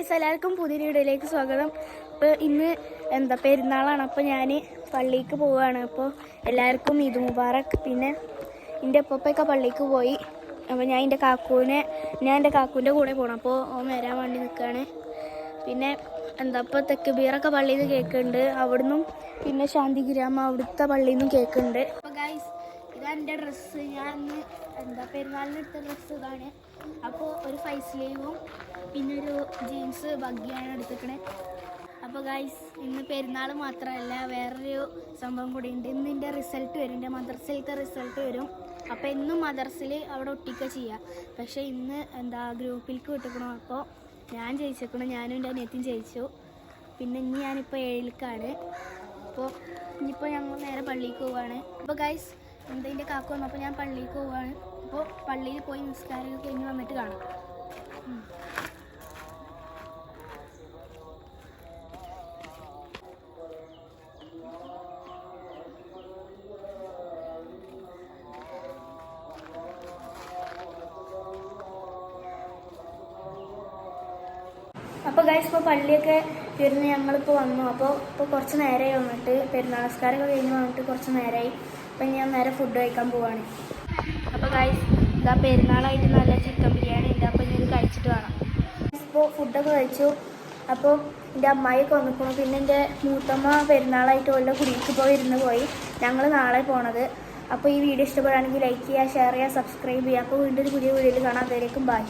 എല്ലാവർക്കും പുതിയ വീഡിയോയിലേക്ക് സ്വാഗതം. അപ്പോൾ ഇന്ന് എന്താ പെരുന്നാളാണ്. അപ്പോൾ ഞാൻ പള്ളിക്ക് പോവുകയാണ് അപ്പോൾ എല്ലാവർക്കും ഇത് മുബാറക്. പിന്നെ എന്റെ അപ്പൊപ്പൊക്കെ പള്ളിക്ക് പോയി. അപ്പോൾ ഞാൻ എന്റെ കാക്കൂനെ ഞാൻ എന്റെ കാക്കൂന്റെ കൂടെ പോകണം അപ്പോൾ ഓൻ വരാൻ വേണ്ടി നിൽക്കുകയാണ് പിന്നെ എന്താ ഇപ്പോൾ തെക്ക് ബീറൊക്കെ പള്ളിയിൽ നിന്ന് കേൾക്കുന്നുണ്ട് അവിടുന്നും പിന്നെ ശാന്തിഗ്രാമം അവിടുത്തെ പള്ളിയിൽ നിന്നും കേൾക്കുന്നുണ്ട് അപ്പോൾ ഗൈസ് ഇതാ എന്റെ ഡ്രസ്സ് ഞാൻ ഇന്ന് എന്താ പെരുന്നാളിന് ഡ്രസ്സ് ഇതാണ്. അപ്പോൾ ഒരു ഫൈവ് സ്ലീവും പിന്നെ ഒരു ജീൻസ് ബഗ്ഗിയാണ് എടുത്തിക്കണേ അപ്പോൾ ഗൈസ് ഇന്ന് പെരുന്നാൾ മാത്രമല്ല വേറൊരു സംഭവം കൂടി ഉണ്ട് ഇന്ന് എന്റെ റിസൾട്ട് വരും. എന്റെ മദർസിലത്തെ റിസൾട്ട് വരും. അപ്പോൾ ഇന്നും മദർസിൽ അവിടെ ഒട്ടിക്കുക ചെയ്യുക പക്ഷേ ഇന്ന് എന്താ ഗ്രൂപ്പിലേക്ക് വിട്ടിക്കണം അപ്പോൾ ഞാൻ ജയിച്ചേക്കണം ഞാനും എന്റെ അനിയത്തിയും ജയിച്ചു. പിന്നെ ഇനി ഞാനിപ്പോൾ ഏഴിലേക്കാണ്. അപ്പോൾ ഇനിയിപ്പോൾ ഞങ്ങൾ നേരെ പള്ളിക്ക് പോവാണ്. അപ്പോൾ ഗൈസ് എന്തെന്റെ കാക്കു വന്നപ്പോൾ ഞാൻ പള്ളിക്ക് പോവാണ്. അപ്പോൾ പള്ളിയിൽ പോയി നിസ്കാരം കഴിഞ്ഞ് വന്നിട്ട് കാണാം. അപ്പോൾ ഗൈസ് ഇപ്പോൾ പള്ളിയൊക്കെ വരുന്ന ഞങ്ങളിപ്പോൾ വന്നു. അപ്പോൾ ഇപ്പോൾ കുറച്ച് നേരമായി വന്നിട്ട് പെരുന്നാൾ നമസ്കാരമൊക്കെ കഴിഞ്ഞ് വന്നിട്ട് കുറച്ച് നേരമായി. അപ്പം ഞാൻ നേരെ ഫുഡ് കഴിക്കാൻ പോവാണ്. അപ്പോൾ ഗൈസ് ഇതാ പെരുന്നാളായിട്ട് നല്ല ചിക്കൻ ബിരിയാണി ഉണ്ട്. അപ്പോൾ ഞാൻ കഴിച്ചിട്ട് വേണം. ഇപ്പോൾ ഫുഡൊക്കെ കഴിച്ചു. അപ്പോൾ എന്റെ അമ്മായിയൊക്കെ വന്നിപ്പോണു പിന്നെ എന്റെ മൂത്തമ്മ പെരുന്നാളായിട്ട് വല്ല കുടിക്ക് പോയി ഇരുന്ന് പോയി. ഞങ്ങൾ നാളെ പോണത്. അപ്പോൾ ഈ വീഡിയോ ഇഷ്ടപ്പെടുകയാണെങ്കിൽ ലൈക്ക് ചെയ്യുക ഷെയർ ചെയ്യുക സബ്സ്ക്രൈബ് ചെയ്യുക. അപ്പോൾ വീണ്ടും ഒരു പുതിയ വീഡിയോയിൽ കാണാം. അതിലേക്കും ബായ്